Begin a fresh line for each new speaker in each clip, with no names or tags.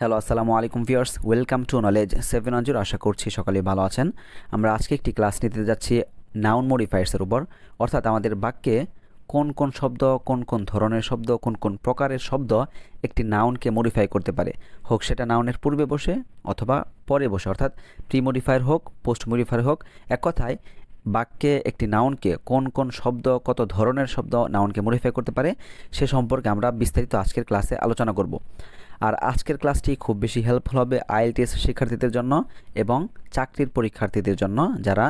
Hello আসসালামু আলাইকুম viewers welcome to knowledge seven অঞ্জুর আশা করছি সকালে ভালো আছেন। আমরা আজকে একটি ক্লাস নিতে যাচ্ছি নাউন মডিফায়ার্সের উপর। অর্থাৎ আমাদের বাক্যে কোন কোন শব্দ, কোন কোন ধরনের শব্দ, কোন কোন প্রকারের শব্দ একটি নাউনকে মডিফাই করতে পারে। হোক সেটা নাউনের পূর্বে বসে অথবা পরে বসে। অর্থাৎ প্রি মডিফায়ার হোক পোস্ট মডিফায়ার হোক, এক কথায় বাক্যে একটি নাউনকে কোন কোন শব্দ, কত ধরনের শব্দ নাউনকে মডিফাই করতে পারে, সে সম্পর্কে আমরা বিস্তারিত আজকের ক্লাসে আলোচনা করব। আর আজকের ক্লাসটি খুব বেশি হেল্পফুল হবে আইএলটিএস শিক্ষার্থীদের জন্য এবং চাকরির পরীক্ষার্থীদের জন্য যারা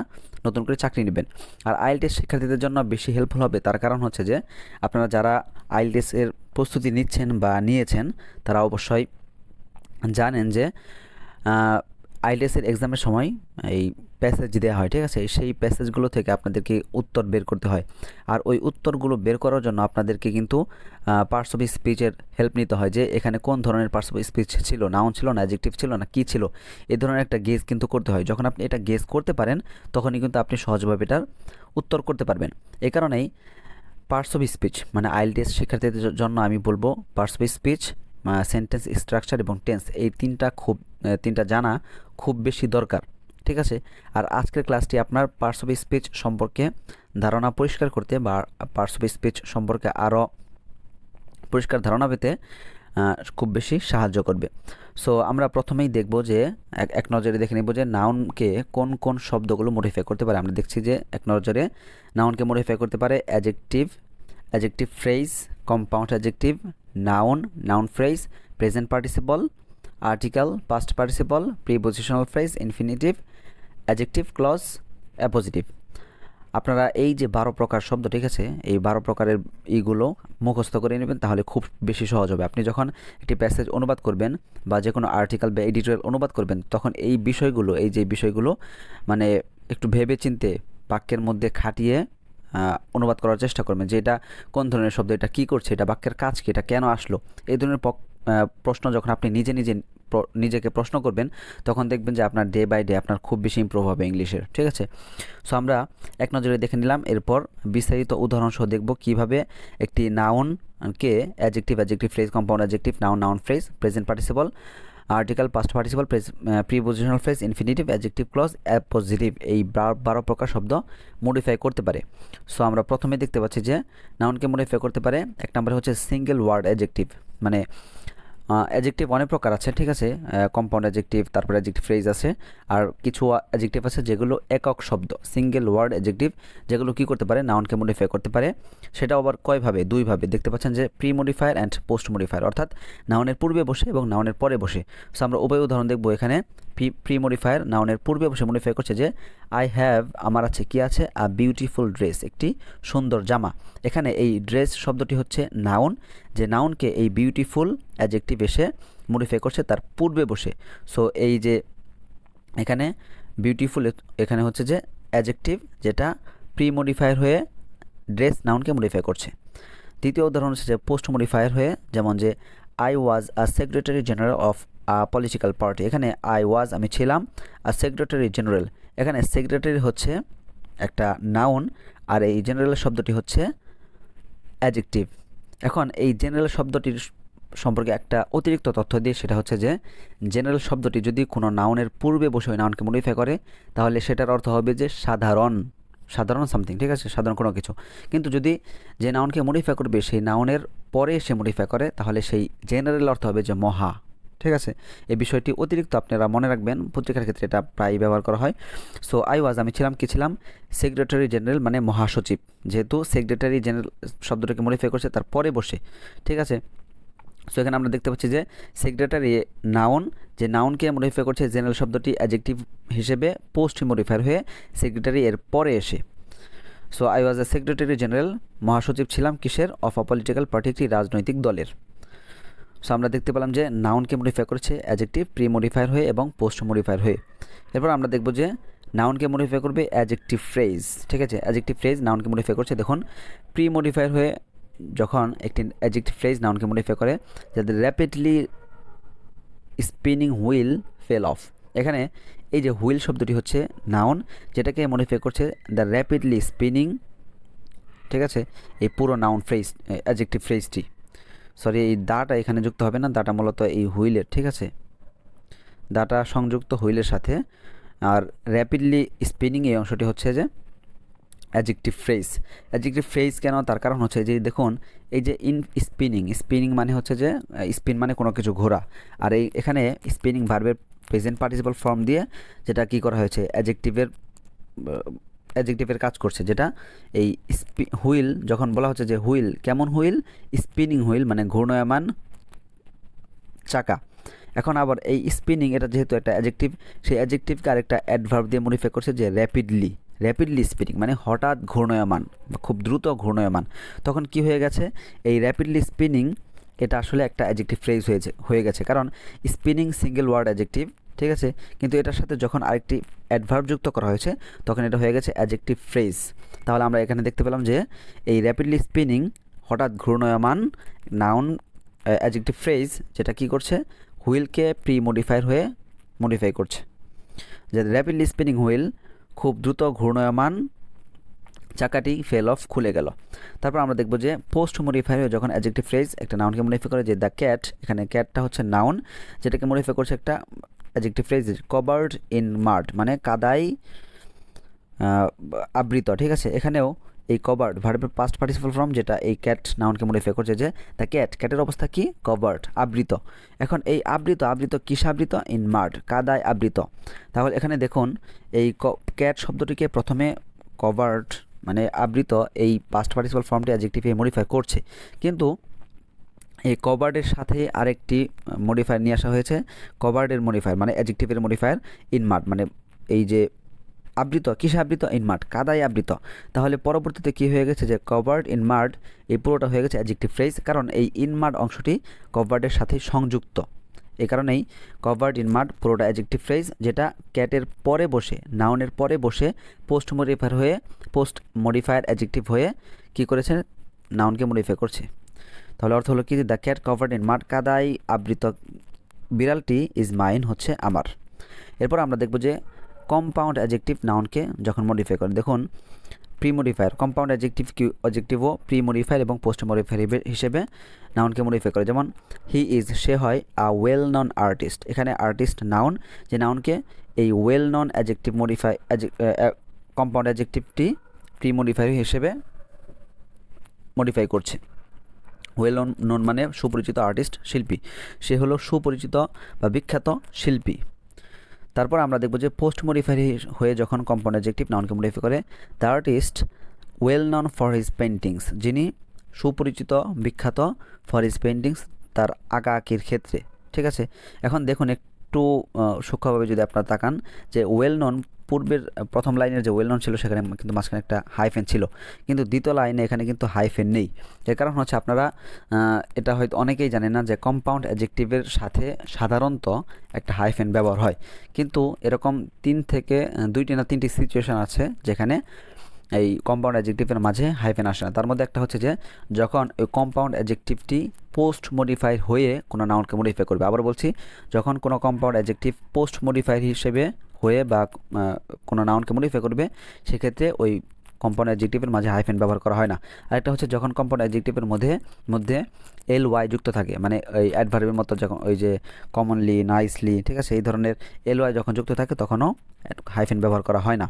নতুন করে চাকরি নেবেন। আর আইএলটিএস শিক্ষার্থীদের জন্য বেশি হেল্পফুল হবে তার কারণ হচ্ছে যে, আপনারা যারা আইএলটিএস এর প্রস্তুতি নিচ্ছেন বা নিয়েছেন, তারা অবশ্যই জানেন যে আইএলটিএসের এক্সামের সময় এই প্যাসেজ দেওয়া হয়, ঠিক আছে? সেই প্যাসেজগুলো থেকে আপনাদেরকে উত্তর বের করতে হয়। আর ওই উত্তরগুলো বের করার জন্য আপনাদেরকে কিন্তু পার্টস অফ স্পিচের হেল্প নিতে হয় যে এখানে কোন ধরনের পার্টস অফ স্পিচ ছিল নাউন ছিল না অ্যাজেক্টিভ ছিল না, কী ছিল? এই ধরনের একটা গেস কিন্তু করতে হয়। যখন আপনি এটা গেস করতে পারেন, তখনই কিন্তু আপনি সহজভাবে এটার উত্তর করতে পারবেন। এই কারণেই পার্টস অফ স্পিচ মানে আইএলটিএস শিক্ষার্থীদের জন্য আমি বলব parts of speech sentence structure এবং টেন্স এই তিনটা খুব তিনটা জানা খুব বেশি দরকার, ঠিক আছে? আর আজকের ক্লাসটি আপনার পার্টস অফ স্পিচ সম্পর্কে ধারণা পরিষ্কার করতে বা পার্টস অফ স্পিচ সম্পর্কে আরও পরিষ্কার ধারণা পেতে খুব বেশি সাহায্য করবে। সো আমরা প্রথমেই দেখব যে এক নজরে দেখে নেব যে নাউনকে কোন কোন শব্দগুলো মডিফাই করতে পারে। আমরা দেখছি যে এক নজরে নাউনকে মডিফাই করতে পারে adjective adjective phrase compound adjective noun noun phrase present participle article past participle prepositional phrase infinitive adjective clause appositive আপনারা এই যে বারো প্রকার শব্দ, ঠিক আছে? এই বারো প্রকারের ইগুলো মুখস্থ করে নেবেন, তাহলে খুব বেশি সহজ হবে। আপনি যখন একটি প্যাসেজ অনুবাদ করবেন বা যে কোনো আর্টিকেল বা এডিটোরিয়াল অনুবাদ করবেন, তখন এই বিষয়গুলো, এই যে বিষয়গুলো মানে একটু ভেবে চিনতে বাক্যের মধ্যে খাটিয়ে অনুবাদ করার চেষ্টা করবেন যে এটা কোন ধরনের শব্দ, এটা কী করছে, এটা বাক্যের কাজ কি, এটা কেন আসলো? এই ধরনের প্রশ্ন যখন আপনি নিজে নিজে নিজেকে প্রশ্ন করবেন, তখন দেখবেন যে আপনার ডে বাই ডে আপনার খুব বেশি ইম্প্রুভ হবে ইংলিশের ঠিক আছে? সো আমরা এক নজরে দেখে নিলাম, এরপর বিস্তারিত উদাহরণ সহ দেখব কীভাবে একটি নাউনকে adjective adjective phrase compound adjective noun noun phrase present participle article past participle prepositional phrase infinitive adjective clause appositive এই বারো প্রকার শব্দ মডিফাই করতে পারে। সো আমরা প্রথমে দেখতে পাচ্ছি যে নাউনকে মডিফাই করতে পারে, এক নম্বরে হচ্ছে সিঙ্গেল ওয়ার্ড অ্যাজেক্টিভ মানে অ্যাজেক্টিভ অনেক প্রকার আছে, ঠিক আছে? কম্পাউন্ড অ্যাজেক্টিভ তারপরে অ্যাজেক্টিভ ফ্রেজ আছে, আর কিছু অ্যাজেক্টিভ আছে যেগুলো একক শব্দ সিঙ্গেল ওয়ার্ড অ্যাজেক্টিভ যেগুলো কি করতে পারে? নাউনকে মডিফাই করতে পারে। সেটা আবার কয়ভাবে? দুইভাবে। দেখতে পাচ্ছেন যে pre modifier and post modifier অর্থাৎ নাউনের পূর্বে বসে এবং নাউনের পরে বসে। সো আমরা উভয় উদাহরণ দেখব এখানে। প্রি মডিফায়ার নাউনের পূর্বে বসে মডিফাই করছে যে আই হ্যাভ আমার আছে, কি আছে? আ বিউটিফুল ড্রেস একটি সুন্দর জামা। এখানে এই ড্রেস শব্দটি হচ্ছে নাউন যে নাউনকে এই বিউটিফুল অ্যাজেক্টিভ এসে মডিফাই করছে, তার পূর্বে বসে। সো এই যে এখানে বিউটিফুল এখানে হচ্ছে যে অ্যাজেক্টিভ যেটা প্রি মডিফায়ার হয়ে ড্রেস নাউনকে মডিফাই করছে। দ্বিতীয় উদাহরণ হচ্ছে যে পোস্ট মডিফায়ার হয়ে, যেমন যে I was a secretary general of a political party এখানে আই ওয়াজ আমি ছিলাম আ সেক্রেটারি জেনারেল এখানে সেক্রেটারি হচ্ছে একটা নাউন আর এই জেনারেল শব্দটি হচ্ছে অ্যাজেক্টিভ এখন এই জেনারেল শব্দটির সম্পর্কে একটা অতিরিক্ত তথ্য দিয়ে সেটা হচ্ছে যে জেনারেল শব্দটি যদি কোনো নাউনের পূর্বে বসে ওই নাউনকে মডিফাই করে, তাহলে সেটার অর্থ হবে যে সাধারণ সাধারণ সামথিং ঠিক আছে? সাধারণ কোনো কিছু। কিন্তু যদি যে নাউনকে মডিফাই করবে, সেই নাউনের পরে সে মডিফাই করে, তাহলে সেই জেনারেল অর্থ হবে যে মহা। ঠিক আছে? এই বিষয়টি অতিরিক্ত আপনারা মনে রাখবেন, পত্রিকার ক্ষেত্রে এটা প্রায় ব্যবহার করা হয়। সো আই ওয়াজ আমি ছিলাম, কি ছিলাম? সেক্রেটারি জেনারেল মানে মহাসচিব। যেহেতু সেক্রেটারি জেনারেল শব্দটাকে মডিফাই করছে তার পরে বসে। ঠিক আছে? সো এখানে আমরা দেখতে পাচ্ছি যে সেক্রেটারি নাউন যে নাউনকে মডিফাই করছে জেনারেল শব্দটি অ্যাজেক্টিভ হিসেবে পোস্ট মডিফায়ার হয়ে সেক্রেটারি এর পরে এসে। So I was a secretary general মহাসচিব ছিলাম কিসের? অফ আ পলিটিক্যাল পার্টি একটি রাজনৈতিক দলের। সো আমরা দেখতে পেলাম যে নাউনকে মডিফাই করেছে অ্যাজেক্টিভ প্রি মডিফায়ার হয়ে এবং পোস্ট মডিফায়ার হয়ে। এরপর আমরা দেখব যে নাউনকে মডিফাই করবে অ্যাজেক্টিভ ফ্রেজ ঠিক আছে? অ্যাজেক্টিভ ফ্রেজ নাউনকে মডিফাই করছে, দেখুন প্রি মডিফায়ার হয়ে যখন একটি অ্যাজেক্টিভ ফ্রেজ নাউনকে মডিফাই করে যাদের rapidly spinning wheel fell off এখানে এই যে হুইল শব্দটি হচ্ছে নাউন যেটাকে মডিফাই করছে দ্য র্যাপিডলি স্পিনিং ঠিক আছে? এই পুরো নাউন ফ্রেজ অ্যাজেক্টিভ ফ্রেজটি সরি, এই দাটা এখানে যুক্ত হবে না, দাটা মূলত এই হুইলের, ঠিক আছে? দাটা সংযুক্ত হুইলের সাথে, আর র্যাপিডলি স্পিনিং এই অংশটি হচ্ছে যে অ্যাজেক্টিভ ফ্রেজ অ্যাজেক্টিভ ফ্রেজ কেন? তার কারণ হচ্ছে যে, দেখুন, এই যে ইন স্পিনিং স্পিনিং মানে হচ্ছে যে স্পিন মানে কোনো কিছু ঘোরা। আর এই, এখানে স্পিনিং ভার্বের প্রেজেন্ট পার্টিসিপাল ফর্ম দিয়ে যেটা কি করা হয়েছে অ্যাজেক্টিভের অ্যাজেক্টিভের কাজ করছে, যেটা এই হুইল যখন বলা হচ্ছে যে হুইল, কেমন হুইল? স্পিনিং হুইল মানে ঘূর্ণয়মান চাকা। এখন আবার এই স্পিনিং এটা যেহেতু একটা অ্যাজেক্টিভ সেই অ্যাজেক্টিভকে আরেকটা অ্যাডভার্ব দিয়ে মডিফাই করছে যে র্যাপিডলি র্যাপিডলি স্পিনিং মানে হঠাৎ ঘূর্ণয়মান খুব দ্রুত ঘূর্ণয়মান। তখন কি হয়ে গেছে? এই র্যাপিডলি স্পিনিং এটা আসলে একটা অ্যাজেক্টিভ ফ্রেজ হয়েছে, হয়ে গেছে। কারণ স্পিনিং সিঙ্গেল ওয়ার্ড অ্যাজেক্টিভ ঠিক আছে? কিন্তু এটার সাথে যখন আরেকটি অ্যাডভার্ব যুক্ত করা হয়েছে, তখন এটা হয়ে গেছে অ্যাজেক্টিভ ফ্রেজ তাহলে আমরা এখানে দেখতে পেলাম যে এই র্যাপিডলি স্পিনিং হঠাৎ ঘূর্ণয়মান নাউন অ্যাজেক্টিভ ফ্রেজ যেটা কি করছে? হুইলকে প্রি মডিফায়ার হয়ে মডিফাই করছে। যে র্যাপিডলি স্পিনিং হুইল খুব দ্রুত ঘূর্ণয়মান চাকাটি ফেল অফ খুলে গেল। তারপর আমরা দেখব যে পোস্ট মডিফায়ার হয়ে যখন অ্যাজেক্টিভ ফ্রেজ একটা নাউনকে মডিফাই করে যে দ্য ক্যাট এখানে ক্যাটটা হচ্ছে নাউন যেটাকে মডিফাই করছে একটা adjective phrase covered in mud মানে কাদাই আবৃত, ঠিক আছে? এখানেও এই কভার্ড ভার্বের পাস্ট পার্টিসিপাল ফর্ম যেটা এই ক্যাট নাউনকে মডিফাই করছে যে দ্য ক্যাট ক্যাটের অবস্থা কি? কভার্ড আবৃত। এখন এই আবৃত আবৃত কিস আবৃত? ইন মার্ড কাদায় আবৃত। তাহলে এখানে দেখুন, এই ক্যাট শব্দটিকে প্রথমে কভার্ড মানে আবৃত, এই পাস্ট পার্টিসিপাল ফর্মটি অ্যাজেক্টিভে মডিফাই করছে। কিন্তু এই কভার্ডের সাথে আরেকটি মডিফায়ার নিয়ে আসা হয়েছে। কভার্ডের মডিফায়ার মানে অ্যাজেক্টিভের মডিফায়ার ইনমার্ট মানে এই যে আবৃত, কিসে আবৃত? ইনমার্ট কাদায় আবৃত। তাহলে পরবর্তীতে কি হয়ে গেছে যে কভার্ড ইনমার্ট এই পুরোটা হয়ে গেছে অ্যাজেক্টিভ ফ্রেজ কারণ এই ইনমার্ট অংশটি কভার্ডের সাথে সংযুক্ত। এই কারণেই কভার্ড ইনমার্ট পুরোটা অ্যাজেক্টিভ ফ্রেজ যেটা ক্যাটের পরে বসে নাউনের পরে বসে পোস্ট মডিফায়ার হয়ে পোস্ট মডিফায়ার অ্যাজেক্টিভ হয়ে কি করেছে? নাউনকে মডিফাই করছে। তাহলে অর্থ হলো কি? দ্য ক্যাট কভার্ড ইন মাঠ কাদাই আবৃত বিড়ালটি ইজ মাইন হচ্ছে আমার। এরপর আমরা দেখব যে কম্পাউন্ড অ্যাজেক্টিভ নাউনকে যখন মডিফাই করে, দেখুন প্রি মডিফায়ার কম্পাউন্ড অ্যাজেক্টিভ কিউ অ্যাজেক্টিভও প্রি মডিফায়ার এবং পোস্ট মডিফায়ার হিসেবে নাউনকে মডিফাই করে। যেমন হি ইজ সে হয় আ ওয়েল নন আর্টিস্ট এখানে আর্টিস্ট নাউন যে নাউনকে এই well known adjective modify compound অ্যাজেক্টিভটি pre modifier হিসেবে মডিফাই করছে। ওয়েল নন মানে সুপরিচিত আর্টিস্ট, শিল্পী। সে হলো সুপরিচিত বা বিখ্যাত শিল্পী। তারপর আমরা দেখব যে পোস্ট মডিফাই হয়ে যখন কম্পাউন্ড অ্যাজেক্টিভ নাউনকে মডিফাই করে the artist well known for his paintings যিনি সুপরিচিত, বিখ্যাত ফর হিজ পেন্টিংস তার আঁকা আঁকির ক্ষেত্রে। ঠিক আছে? এখন দেখুন একটু সূক্ষ্মভাবে যদি আপনারা তাকান, যে ওয়েল নন পূর্বের প্রথম লাইনের যে ওয়েল নন ছিল সেখানে কিন্তু মাঝখানে একটা হাইফেন ছিল। কিন্তু দ্বিতীয় লাইনে এখানে কিন্তু হাইফেন নেই। এর কারণ হচ্ছে আপনারা এটা হয়তো অনেকেই জানেন না যে কম্পাউন্ড অ্যাজেক্টিভের সাথে সাধারণত একটা হাইফেন ব্যবহার হয়। কিন্তু এরকম তিন থেকে দুইটি না তিনটি সিচুয়েশান আছে যেখানে এই কম্পাউন্ড অ্যাজেক্টিভের মাঝে হাইফেন আসে না। তার মধ্যে একটা হচ্ছে যে, যখন ওই কম্পাউন্ড অ্যাজেক্টিভটি পোস্ট মডিফাই হয়ে কোনো নাউনকে মডিফাই করবে। আবার বলছি, যখন কোনো কম্পাউন্ড অ্যাজেক্টিভ পোস্ট মডিফাই হিসেবে হয়ে বা কোনো নাউনকে মডিফাই করবে, সেক্ষেত্রে ওই কম্পাউন্ড অ্যাডজেক্টিভের মাঝে হাইফেন ব্যবহার করা হয় না। আরেকটা হচ্ছে, যখন কম্পাউন্ড অ্যাডজেক্টিভের মধ্যে মধ্যে এল ওয়াই যুক্ত থাকে মানে ওই অ্যাডভার্বের মতো যখন, ওই যে কমনলি নাইসলি ঠিক আছে, এই ধরনের এল ওয়াই যখন যুক্ত থাকে, তখনও হাইফেন ব্যবহার করা হয় না।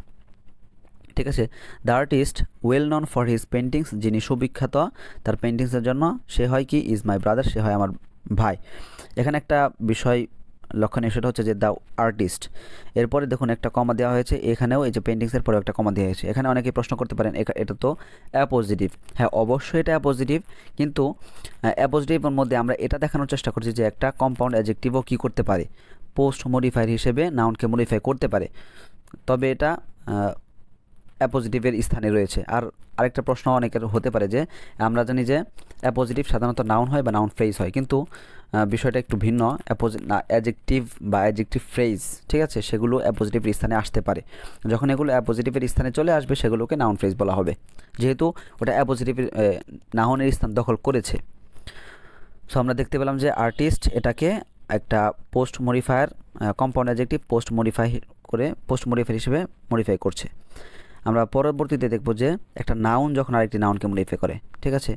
ঠিক আছে? The artist well known for his paintings যিনি সুবিখ্যাত, তার পেন্টিংসের জন্য সে হয় কি? ইজ মাই ব্রাদার সে হয় আমার ভাই। এখানে একটা বিষয় লক্ষণীয়, সেটা হচ্ছে যে দ্য আর্টিস্ট এরপরে দেখুন একটা কমা দেওয়া হয়েছে, এখানেও এই যে পেন্টিংসের পরে একটা কমা দেওয়া হয়েছে। এখানে অনেকেই প্রশ্ন করতে পারেন এটা তো অ্যাপোজিটিভ হ্যাঁ অবশ্যই এটা অ্যাপোজিটিভ কিন্তু অ্যাপোজিটিভের মধ্যে আমরা এটা দেখানোর চেষ্টা করছি যে একটা কম্পাউন্ড অ্যাজেক্টিভও কী করতে পারে। পোস্ট মডিফায়ার হিসেবে নাউনকে মডিফাই করতে পারে। তবে এটা অ্যাপোজিটিভের স্থানে রয়েছে। আর আরেকটা প্রশ্ন অনেকের হতে পারে যে, আমরা জানি যে অ্যাপোজিটিভ সাধারণত নাউন হয় বা নাউন ফ্রেজ হয়। কিন্তু বিষয়টা একটু ভিন্ন। অ্যাপোজি না অ্যাজেক্টিভ বা অ্যাজেক্টিভ ফ্রেজ ঠিক আছে? সেগুলো অ্যাপোজিটিভের স্থানে আসতে পারে। যখন এগুলো অ্যাপোজিটিভের স্থানে চলে আসবে, সেগুলোকে নাউন ফ্রেজ বলা হবে। যেহেতু ওটা অ্যাপোজিটিভের নাউনের স্থান দখল করেছে। সো আমরা দেখতে পেলাম যে আর্টিস্ট এটাকে একটা post modifier compound adjective post modify করে পোস্ট মডিফায়ার হিসেবে মডিফাই করছে। আমরা পরবর্তীতে দেখব যে একটা নাউন যখন আরেকটি নাউনকে মডিফাই করে, ঠিক আছে?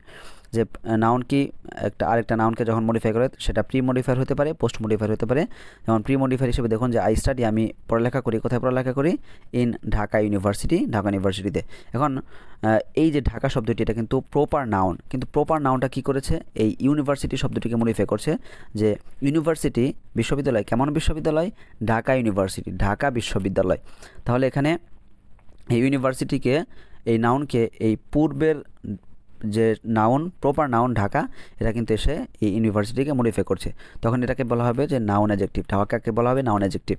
যে নাউন কি একটা, আরেকটা নাউনকে যখন মডিফাই করে, সেটা প্রি মডিফায়ার হতে পারে পোস্ট মডিফায়ার হতে পারে। যেমন প্রি মডিফায়ার হিসেবে দেখুন যে আই স্টাডি আমি পড়ালেখা করি, কোথায় পড়ালেখা করি? ইন ঢাকা ইউনিভার্সিটি ঢাকা ইউনিভার্সিটিতে এখন এই যে ঢাকা শব্দটি, এটা কিন্তু প্রপার নাউন কিন্তু প্রপার নাউনটা কি করেছে? এই ইউনিভার্সিটি শব্দটিকে মডিফাই করছে যে ইউনিভার্সিটি বিশ্ববিদ্যালয়, কেমন বিশ্ববিদ্যালয়? ঢাকা ইউনিভার্সিটি ঢাকা বিশ্ববিদ্যালয়। তাহলে এখানে ইউনিভার্সিটিকে এই নাউনকে এই পূর্বের যে নাউন প্রপার নাউন ঢাকা, এটা কিন্তু এসে এই ইউনিভার্সিটিকে মডিফাই করছে। তখন এটাকে বলা হবে যে নাউন অ্যাজেক্টিভ ঢাকাকে বলা হবে? নাউন অ্যাজেক্টিভ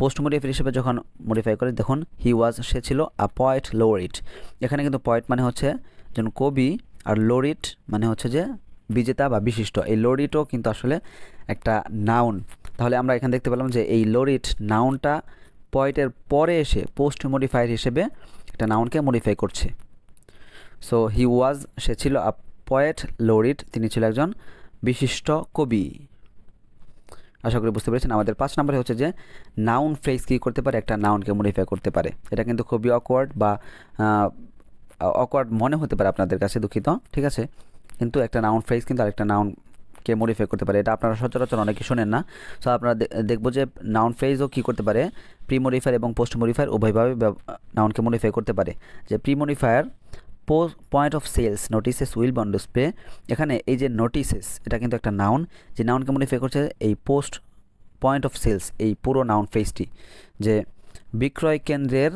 পোস্ট মডিফাই হিসেবে যখন মডিফাই করে, দেখুন হি ওয়াজ সে ছিল আ পয়েট লোরিট এখানে কিন্তু পয়েট মানে হচ্ছে যেন কবি, আর লোরিট মানে হচ্ছে যে বিজেতা বা বিশিষ্ট। এই লোরিটও কিন্তু আসলে একটা নাউন তাহলে আমরা এখানে দেখতে পেলাম যে এই লোরিট নাউনটা পয়েটের পরে এসে পোস্ট মডিফাইড হিসেবে একটা নাউনকে মডিফাই করছে। সো হি ওয়াজ সে ছিল আ পয়েট লোরিট তিনি ছিল একজন বিশিষ্ট কবি। আশা করি বুঝতে পেরেছেন, আমাদের পাঁচ নম্বরে হচ্ছে যে নাউন ফ্রেজ কী করতে পারে, একটা নাউনকে মডিফাই করতে পারে। এটা কিন্তু খুবই অকওয়ার্ড বা অকওয়ার্ড মনে হতে পারে আপনাদের কাছে দুঃখিত, ঠিক আছে? কিন্তু একটা নাউন ফ্রেজ কিন্তু আরেকটা নাউন কে মডিফাই করতে পারে, এটা আপনারা সচরাচর অনেকে শোনেন না। সো আপনারা দেখব যে নাউন ফ্রেজও কী করতে পারে প্রি মডিফায়ার এবং পোস্ট মডিফায়ার উভয়ভাবে নাউনকে মডিফাই করতে পারে। যে pre modifier point of sales notices will be on display এখানে এই যে নোটিসেস এটা কিন্তু একটা নাউন যে নাউনকে মডিফাই করছে এই পোস্ট পয়েন্ট অফ সেলস এই পুরো নাউন ফ্রেজটি যে বিক্রয় কেন্দ্রের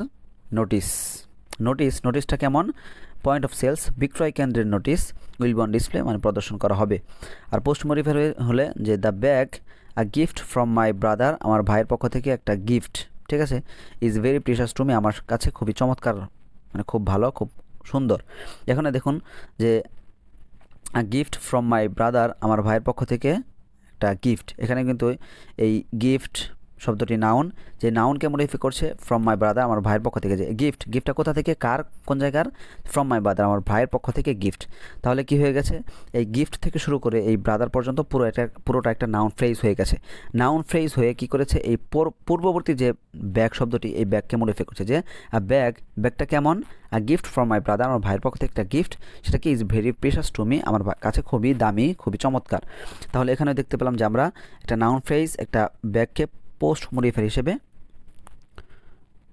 নোটিশ নোটিশ নোটিশটা কেমন? পয়েন্ট অফ সেলস বিক্রয় কেন্দ্রের নোটিশ উইল বন ডিসপ্লে মানে প্রদর্শন করা হবে। আর পোস্ট মডিফাই হলে যে the bag, a gift from my brother, আমার ভাইয়ের পক্ষ থেকে একটা গিফট, ঠিক আছে? Is very precious to me, আমার কাছে খুবই চমৎকার মানে খুব ভালো, খুব সুন্দর। এখানে দেখুন যে গিফট ফ্রম মাই ব্রাদার, আমার ভাইয়ের পক্ষ থেকে একটা গিফট। এখানে কিন্তু এই গিফট শব্দটি নাউন যে নাউনকে মডিফাই করছে ফ্রম মাই ব্রাদার আমার ভাইয়ের পক্ষ থেকে যে গিফট গিফটটা কোথা থেকে, কার, কোন জায়গার? ফ্রম মাই ব্রাদার আমার ভাইয়ের পক্ষ থেকে গিফট তাহলে কি হয়ে গেছে? এই গিফট থেকে শুরু করে এই ব্রাদার পর্যন্ত পুরো একটা, পুরোটা একটা নাউন ফ্রেজ হয়ে গেছে। নাউন ফ্রেজ হয়ে কি করেছে? এই পূর্ববর্তী যে ব্যাগ শব্দটি, এই ব্যাগকে মডিফাই করছে যে ব্যাগ ব্যাগটা কেমন? A gift from my brother আমার ভাইয়ের পক্ষ থেকে একটা গিফট সেটা কি is very precious to me আমার কাছে খুবই দামি, খুবই চমৎকার। তাহলে এখানে দেখতে পেলাম যে আমরা একটা নাউন ফ্রেজ একটা ব্যাগকে পোস্ট মডিফাই হিসেবে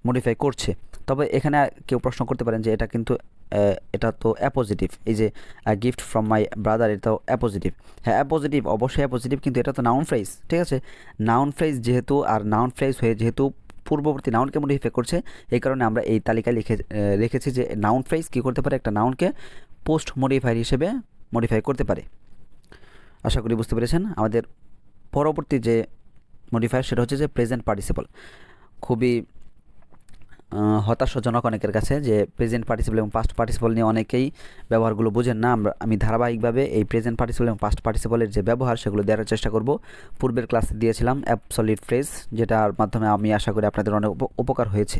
মডিফাই করছে। তবে এখানে কেউ প্রশ্ন করতে পারেন যে এটা কিন্তু এটা তো অ্যাপোজিটিভ এই যে গিফট ফ্রম মাই ব্রাদার এটাও অ্যাপোজিটিভ হ্যাঁ অ্যাপোজিটিভ অবশ্যই অ্যাপোজিটিভ কিন্তু এটা তো নাউন ফ্রেজ ঠিক আছে? নাউন ফ্রেজ যেহেতু, আর নাউন ফ্রেজ হয়ে যেহেতু পূর্ববর্তী নাউনকে মডিফাই করছে, এই কারণে আমরা এই তালিকায় লিখে রেখেছি যে নাউন ফ্রেজ কী করতে পারে? একটা নাউনকে পোস্ট মডিফায়ার হিসেবে মডিফাই করতে পারে। আশা করি বুঝতে পেরেছেন। আমাদের পরবর্তী যে মডিফায়ার সেটা হচ্ছে যে প্রেজেন্ট পার্টিসিপল খুবই হতাশাজনক অনেকের কাছে যে প্রেজেন্ট পার্টিসিপল এবং পাস্ট পার্টিসিপল নিয়ে অনেকেই ব্যবহারগুলো বোঝেন না। আমরা, আমি ধারাবাহিকভাবে এই প্রেজেন্ট পার্টিসিপল এবং পাস্ট পার্টিসিপলের যে ব্যবহার সেগুলো দেওয়ার চেষ্টা করব। পূর্বের ক্লাসে দিয়েছিলাম অ্যাপসলিড ফ্রেজ যেটার মাধ্যমে আমি আশা করি আপনাদের অনেক উপকার হয়েছে।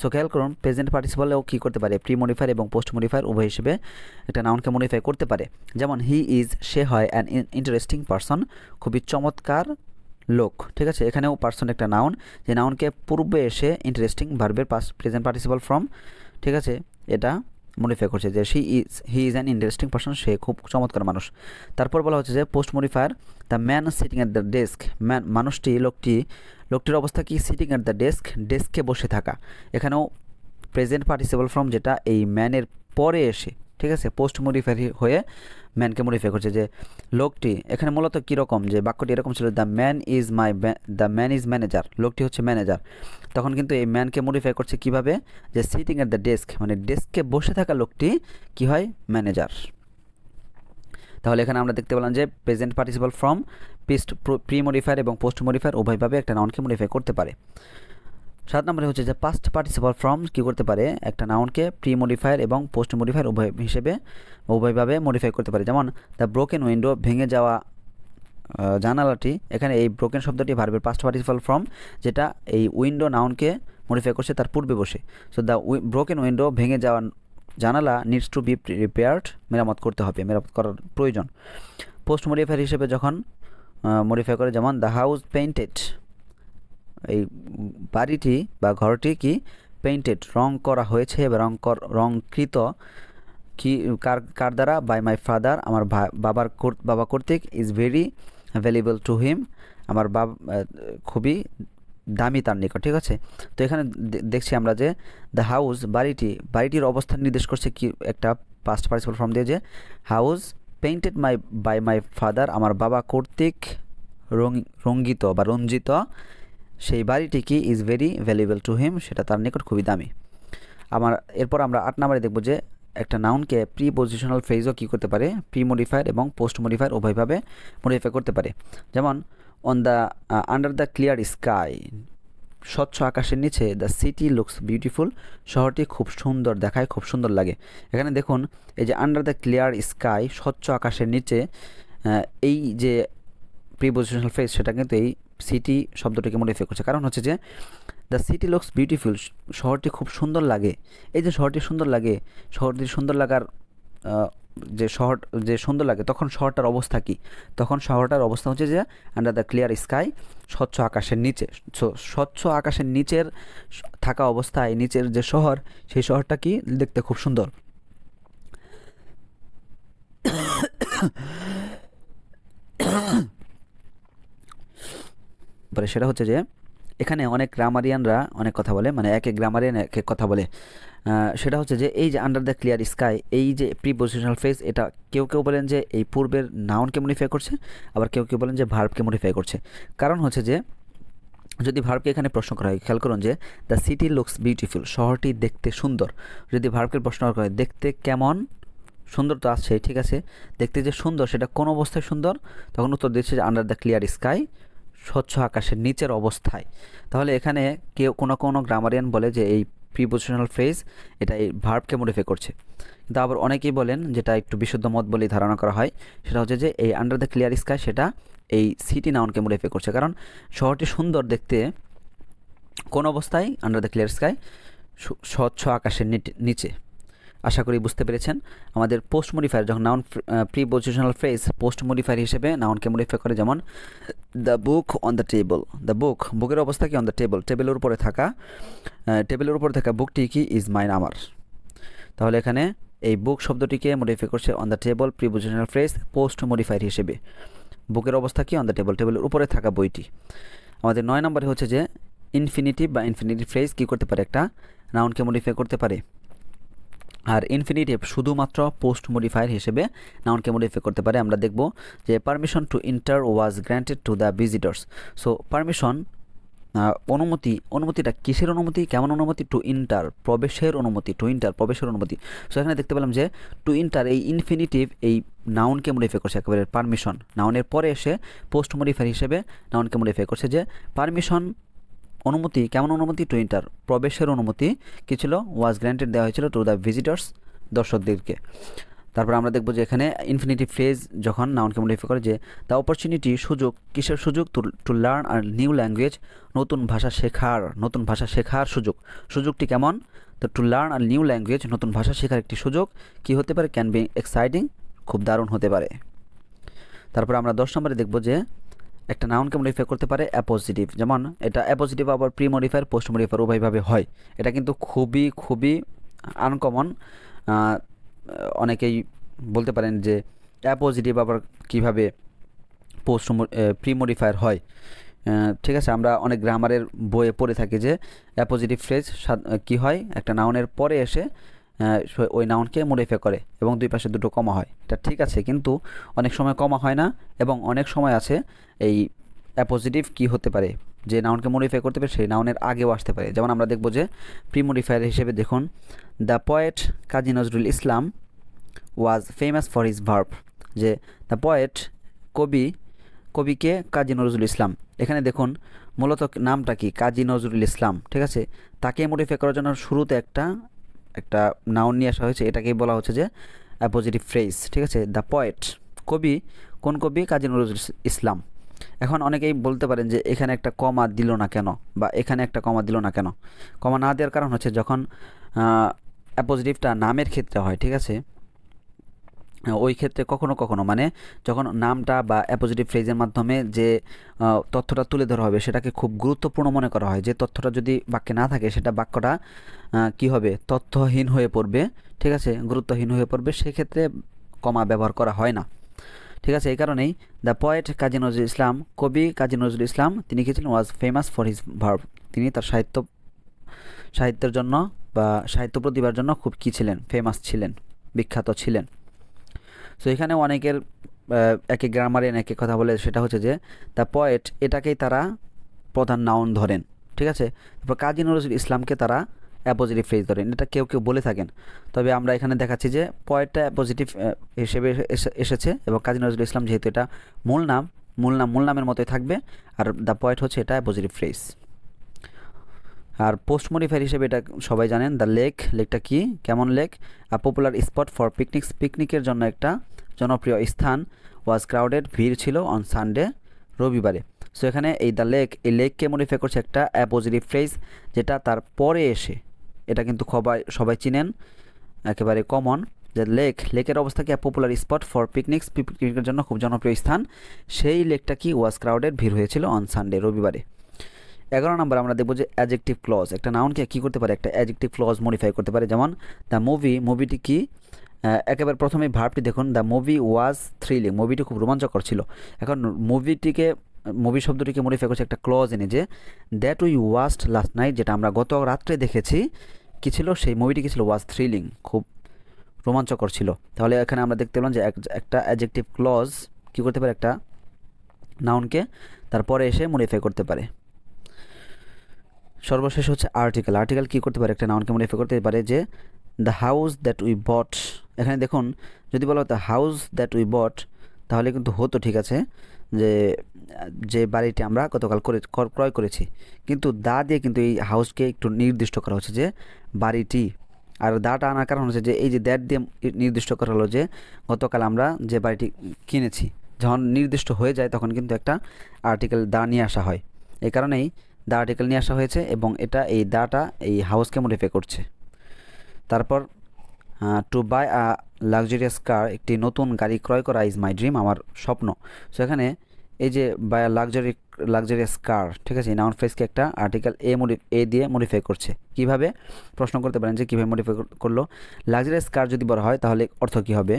সো খেয়াল করুন প্রেজেন্ট পার্টিসিপলেও কী করতে পারে? প্রি মডিফায়ার এবং পোস্ট মডিফায়ার উভয় হিসেবে একটা নাউনকে মডিফাই করতে পারে। যেমন হি ইজ সে হয় অ্যান ইন্টারেস্টিং পারসন খুবই চমৎকার লোক, ঠিক আছে? এখানেও পার্সন একটা নাউন যে নাউনকে পূর্বে এসে ইন্টারেস্টিং ভার্বের পাস প্রেজেন্ট পার্টিসিপাল ফ্রম ঠিক আছে? এটা মডিফাই করছে যে she is he is an interesting person সে খুব চমৎকার মানুষ। তারপর বলা হচ্ছে যে post modifier the man sitting at the desk man মানুষটি, লোকটি, লোকটির অবস্থা কি? সিটিং অ্যাট দ্য ডেস্ক ডেস্কে বসে থাকা। এখানেও প্রেজেন্ট পার্টিসিপাল ফ্রম যেটা এই ম্যানের পরে এসে ঠিক আছে? পোস্ট মডিফাই হয়ে ম্যানকে মডিফাই করছে যে, লোকটি এখানে মূলত কীরকম যে বাক্যটি এরকম ছিল the man is my the man is manager লোকটি হচ্ছে ম্যানেজার তখন কিন্তু এই ম্যানকে মডিফাই করছে কীভাবে? যে সিটিং এট দ্য ডেস্ক মানে ডেস্কে বসে থাকা লোকটি কি হয়? ম্যানেজার তাহলে এখানে আমরা দেখতে পেলাম যে প্রেজেন্ট পার্টিসিপাল ফ্রম পিস্ট প্রি মডিফায়ার এবং পোস্ট মডিফায়ার উভয়ভাবে একটা নাউনকে মডিফাই করতে পারে। সাত নম্বরে হচ্ছে যে পাস্ট পার্টিসিপাল ফর্ম কী করতে পারে? একটা নাউনকে প্রি মডিফায়ার এবং পোস্ট মডিফায়ার উভয় হিসেবে, উভয়ভাবে মডিফাই করতে পারে। যেমন দ্য ব্রোকেন উইন্ডো ভেঙে যাওয়া জানালাটি, এখানে এই ব্রোকেন শব্দটি ভার্বের পাস্ট পার্টিসিপাল ফর্ম যেটা এই উইন্ডো নাউনকে মডিফাই করছে তার পূর্বে বসে। সো দ্য ব্রোকেন উইন্ডো ভেঙে যাওয়া জানালা নিডস টু বি রিপেয়ার্ড মেরামত করতে হবে, মেরামত করার প্রয়োজন। পোস্ট মডিফায়ার হিসেবে যখন মডিফাই করে, যেমন দ্য হাউস পেইন্টেড এই বাড়িটি বা ঘরটি কি পেইন্টেড রং করা হয়েছে বা রং রংকৃত কি, কার কার দ্বারা? বাই মাই ফাদার আমার বাবার বাবা কর্তৃক is very valuable to him আমার বাব খুবই দামি তার নিকট, ঠিক আছে? তো এখানে দেখছি আমরা যে দ্য হাউস বাড়িটি, বাড়িটির অবস্থান নির্দেশ করছে কি একটা পাস্ট পার্টিসিপাল ফর্ম দিয়ে যে house painted my by my father আমার বাবা কর্তৃক রঙ্গিত বা রঞ্জিত সেই বাড়িটি কি is very valuable to him সেটা তার নিকট খুবই দামি। আমার, এরপর আমরা আট নম্বরে দেখব যে একটা নাউনকে প্রি পজিশনাল ফ্রেজও কী করতে পারে? প্রি মডিফায়ার এবং পোস্ট মডিফায়ার উভয়ভাবে মডিফাই করতে পারে। যেমন on the under the clear sky স্বচ্ছ আকাশের নিচে দ্য সিটি লুকস বিউটিফুল শহরটি খুব সুন্দর দেখায়, খুব সুন্দর লাগে। এখানে দেখুন, এই যে আন্ডার দ্য ক্লিয়ার স্কাই স্বচ্ছ আকাশের নিচে এই যে প্রিপোজিশনাল ফ্রেজ সেটা কিন্তু এই সিটি শব্দটিকে মডিফাই করছে। কারণ হচ্ছে যে দ্য সিটি লুকস বিউটিফুল শহরটি খুব সুন্দর লাগে। এই যে শহরটি সুন্দর লাগে, শহরটি সুন্দর লাগার যে শহর, যে সুন্দর লাগে, তখন শহরটার অবস্থা কি? তখন শহরটার অবস্থা হচ্ছে যে আন্ডার দ্য ক্লিয়ার স্কাই স্বচ্ছ আকাশের নিচে স্বচ্ছ আকাশের নিচের থাকা অবস্থায়, নিচের যে শহর, সেই শহরটা কি? দেখতে খুব সুন্দর। পরে সেটা হচ্ছে যে এখানে অনেক গ্রামারিয়ানরা অনেক কথা বলে মানে এক এক গ্রামারিয়ান এক এক কথা বলে। সেটা হচ্ছে যে এই যে আন্ডার দ্য ক্লিয়ার স্কাই এই যে প্রিপোজিশনাল ফ্রেজ এটা কেউ কেউ বলেন যে এই পূর্বের নাউনকে মডিফাই করছে, আবার কেউ কেউ বলেন যে ভার্বকে মডিফাই করছে। কারণ হচ্ছে যে যদি ভার্বকে এখানে প্রশ্ন করা হয়, খেয়াল করুন যে দ্য সিটি লুকস বিউটিফুল শহরটি দেখতে সুন্দর। যদি ভার্বকে প্রশ্ন করা হয়, দেখতে কেমন? সুন্দর তো আছে ঠিক আছে। দেখতে যে সুন্দর, সেটা কোন অবস্থায় সুন্দর? তখন উত্তর দিচ্ছে যে আন্ডার দ্য ক্লিয়ার স্কাই স্বচ্ছ আকাশের নিচের অবস্থায়। তাহলে এখানে কেউ কোনো কোনো গ্রামারিয়ান বলে যে এই প্রিপোজিশনাল ফ্রেজ এটা এই ভার্বকে মডিফাই করছে। কিন্তু আবার অনেকেই বলেন, যেটা একটু বিশুদ্ধ মত বলেই ধারণা করা হয়, সেটা হচ্ছে যে এই আন্ডার দ্য ক্লিয়ার স্কাই সেটা এই সিটি নাউনকে মডিফাই করছে। কারণ শহরটি সুন্দর দেখতে, কোন অবস্থায়? আন্ডার দ্য ক্লিয়ার স্কাই স্বচ্ছ আকাশের নিচে। আশা করি বুঝতে পেরেছেন। আমাদের পোস্ট মডিফায়ার যখন noun prepositional phrase post modifier হিসেবে নাউনকে মডিফাই করে যেমন the book on the table the book বুকের অবস্থা কি? অন দ্য টেবল টেবিলের উপরে থাকা টেবিলের উপরে থাকা বুকটি কি? ইজ মাইন আমার। তাহলে এখানে এই বুক শব্দটিকে মডিফাই করছে on the table prepositional phrase post modifier হিসেবে। বুকের অবস্থা কি? অন দ্য টেবল টেবিলের উপরে থাকা বইটি। আমাদের নয় নম্বরে হচ্ছে যে ইনফিনিটিভ বা ইনফিনিটিভ ফ্রেজ কী করতে পারে? একটা নাউনকে মডিফাই করতে পারে। আর ইনফিনিটিভ শুধুমাত্র পোস্ট মডিফায়ার হিসেবে নাউনকে মডিফাই করতে পারে। আমরা দেখব যে permission to enter was granted to the visitors so permission অনুমতি, অনুমতিটা কিসের অনুমতি? কেমন অনুমতি? টু ইন্টার প্রবেশের অনুমতি টু ইন্টার প্রবেশের অনুমতি। সো এখানে দেখতে পেলাম যে টু ইন্টার এই ইনফিনিটিভ এই নাউনকে মডিফাই করছে একেবারে পারমিশন নাউনের পরে এসে পোস্ট মডিফায়ার হিসেবে নাউনকে মডিফাই করছে যে পারমিশন অনুমতি, কেমন অনুমতি? টু ইন্টার প্রবেশের অনুমতি কী ছিল? ওয়াজ গ্র্যান্টেড দেওয়া হয়েছিল টু দ্য ভিজিটার্স দর্শকদেরকে। তারপর আমরা দেখব যে এখানে ইনফিনিটিভ ফ্রেজ যখন নাউনকে মডিফাই করে যে দ্য অপরচুনিটি সুযোগ, কিসের সুযোগ? To learn a new language নতুন ভাষা শেখার, নতুন ভাষা শেখার সুযোগ। সুযোগটি কেমন? তো to learn a new language নতুন ভাষা শেখার একটি সুযোগ, কি হতে পারে? ক্যান বি এক্সাইটিং খুব দারুণ হতে পারে। তারপর আমরা দশ নম্বরে দেখব যে একটা নাউনকে মডিফাই করতে পারে? অ্যাপোজিটিভ যেমন, এটা অ্যাপোজিটিভ আবার প্রি মডিফায়ার পোস্ট মডিফায়ার উভয়ভাবে হয়। এটা কিন্তু খুবই খুবই আনকমন অনেকেই বলতে পারেন যে অ্যাপোজিটিভ আবার কীভাবে পোস্ট প্রি মডিফায়ার হয়। ঠিক আছে, আমরা অনেক গ্রামারের বইয়ে পড়ে থাকি যে অ্যাপোজিটিভ ফ্রেজ কি হয়? একটা নাউনের পরে এসে ওই নাউনকে মডিফাই করে এবং দুই পাশে দুটো কমা হয়। এটা ঠিক আছে, কিন্তু অনেক সময় কমা হয় না এবং অনেক সময় আছে এই অ্যাপোজিটিভ কি হতে পারে? যে নাউনকে মডিফাই করতে পারে, সেই নাউনের আগেও আসতে পারে। যেমন আমরা দেখব যে প্রি মডিফায়ার হিসেবে দেখুন the poet Kazi Nazrul Islam was famous for his verve যে দ্য পয়েট কবি, কবিকে কাজী নজরুল ইসলাম এখানে দেখুন, মূলত নামটা কি? কাজী নজরুল ইসলাম ঠিক আছে? তাকে মডিফাই করার জন্য শুরুতে একটা একটা নাউন নিয়ে আসা হয়েছে, এটাকেই বলা হচ্ছে যে অ্যাপোজিটিভ ফ্রেজ ঠিক আছে? দ্য পয়েট কবি, কোন কবি? কাজী নজরুল ইসলাম। এখন অনেকেই বলতে পারেন যে এখানে একটা কমা দিল না কেন? বা এখানে একটা কমা দিল না কেন? কমা না দেওয়ার কারণ হচ্ছে যখন অ্যাপোজিটিভটা নামের ক্ষেত্রে হয়, ঠিক আছে? ওই ক্ষেত্রে কখনো কখনো মানে যখন নামটা বা অ্যাপোজিটিভ ফ্রেজের মাধ্যমে যে তথ্যটা তুলে ধরা হবে সেটাকে খুব গুরুত্বপূর্ণ মনে করা হয়। যে তথ্যটা যদি বাক্যে না থাকে সেটা বাক্যটা কি হবে? তথ্যহীন হয়ে পড়বে। ঠিক আছে? গুরুত্বহীন হয়ে পড়বে। সেক্ষেত্রে কমা ব্যবহার করা হয় না। ঠিক আছে? এই কারণেই দ্য পয়েট কাজী নজরুল ইসলাম, কবি কাজী নজরুল ইসলাম, তিনি কি ছিলেন? Was famous for his verve তিনি তার সাহিত্য, সাহিত্যের জন্য বা সাহিত্য প্রতিভার জন্য খুব কী ছিলেন? ফেমাস ছিলেন, বিখ্যাত ছিলেন। সো এখানে অনেকের একে গ্রামারে একে কথা বলে, সেটা হচ্ছে যে দ্য পয়েট এটাকেই তারা প্রধান নাউন ধরেন, ঠিক আছে? তারপর কাজী নজরুল ইসলামকে তারা অ্যাপোজিটিভ ফ্রেজ ধরেন, এটা কেউ কেউ বলে থাকেন। তবে আমরা এখানে দেখাচ্ছি যে পয়েটটা পজিটিভ হিসেবে এসেছে এবং কাজী নজরুল ইসলাম যেহেতু এটা মূল নাম মূল নাম, মূল নামের মতোই থাকবে, আর দ্য পয়েট হচ্ছে এটা পজিটিভ ফ্রেজ আর পোস্ট মডিফায়ার হিসেবে এটা সবাই জানেন দ্য লেক লেকটা কি? কেমন lake a popular spot for picnics পিকনিকের জন্য একটা জনপ্রিয় স্থান। ওয়াজ ক্রাউডেড ভিড় ছিল অন সানডে রবিবারে। সো এখানে এই দ্য লেক এই লেককে মডিফাই করছে একটা অ্যাপোজিটিভ ফ্রেজ যেটা তার পরে এসে, এটা কিন্তু সবাই সবাই চিনেন, একেবারে কমন যে লেক লেকের অবস্থা কি? পপুলার স্পট ফর পিকনিকস পিকনিকের জন্য খুব জনপ্রিয় স্থান। সেই লেকটা কি? ওয়াজ ক্রাউডেড ভিড় হয়েছিল অন সানডে রবিবারে। এগারো নম্বর আমরা দেখব যে অ্যাজেক্টিভ ক্লজ একটা নাউনকে কী করতে পারে? একটা অ্যাজেক্টিভ ক্লজ মডিফাই করতে পারে। যেমন দ্য মুভি মুভিটি কি? একেবারে প্রথমে ভার্বটি দেখুন দ্য মুভি ওয়াজ থ্রিলিং মুভিটি খুব রোমাঞ্চকর ছিল। এখন মুভিটিকে মুভি শব্দটিকে মডিফাই করছে একটা ক্লজ এনে যে that we waste last night যেটা আমরা গত রাত্রে দেখেছি, কী ছিল? সেই মুভিটি কী ছিল? ওয়াজ থ্রিলিং খুব রোমাঞ্চকর ছিল। তাহলে এখানে আমরা দেখতে পেলাম যে এক- একটা অ্যাজেক্টিভ ক্লজ কী করতে পারে? একটা নাউনকে তারপরে এসে মডিফাই করতে পারে। সর্বশেষ হচ্ছে আর্টিকেল আর্টিকেল কী করতে পারে? একটা নাউনকে মডিফাই করতে পারে যে the house that we bought এখানে দেখুন, যদি বলো the house that we bought তাহলে কিন্তু হতো ঠিক আছে, যে যে বাড়িটি আমরা গতকাল করে, ক্রয় করেছি। কিন্তু দা দিয়ে কিন্তু এই হাউসকে একটু নির্দিষ্ট করা হচ্ছে যে, বাড়িটি। আর দাটা আনার কারণ হচ্ছে যে, এই যে দ্যাট দিয়ে নির্দিষ্ট করা হলো যে, গতকাল আমরা যে বাড়িটি কিনেছি, যখন নির্দিষ্ট হয়ে যায় তখন কিন্তু একটা আর্টিকেল দা নিয়ে আসা হয়। এই কারণেই দা আর্টিকেল নিয়ে আসা হয়েছে এবং এটা এই দাটা এই হাউসকে মডিফাই করছে। তারপর to buy a luxurious car একটি নতুন গাড়ি ক্রয় করা ইজ মাই ড্রিম আমার স্বপ্ন। সো এখানে এই যে buy a luxury luxurious car ঠিক আছে নাউন ফ্রেজকে একটা আর্টিকেল এ মডি এ দিয়ে মডিফাই করছে। কীভাবে? প্রশ্ন করতে পারেন যে কীভাবে মডিফাই করল। লাক্সারিয়াস কার যদি বলা হয়, তাহলে অর্থ কী হবে?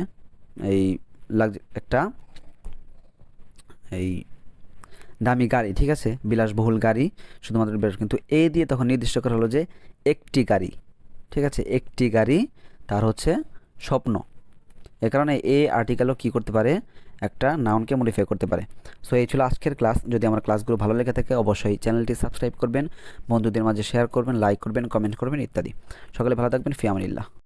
এই লাক্স একটা, এই দামি গাড়ি, ঠিক আছে? বিলাসবহুল গাড়ি, শুধুমাত্র বিলাস কিন্তু এ দিয়ে তখন নির্দিষ্ট করা হলো যে একটি গাড়ি, ঠিক আছে? একটি গাড়ি, তার হচ্ছে স্বপ্ন। এ কারণে এ আর্টিকেলও কী করতে পারে? একটা নাউনকে মডিফাই করতে পারে। সো এই ছিল আজকের ক্লাস যদি আমার ক্লাসগুলো ভালো লেগে থাকে, অবশ্যই চ্যানেলটি সাবস্ক্রাইব করবেন, বন্ধুদের মাঝে শেয়ার করবেন লাইক করবেন কমেন্ট করবেন, ইত্যাদি। সকলে ভালো থাকবেন, ফিয়ামানিল্লাহ।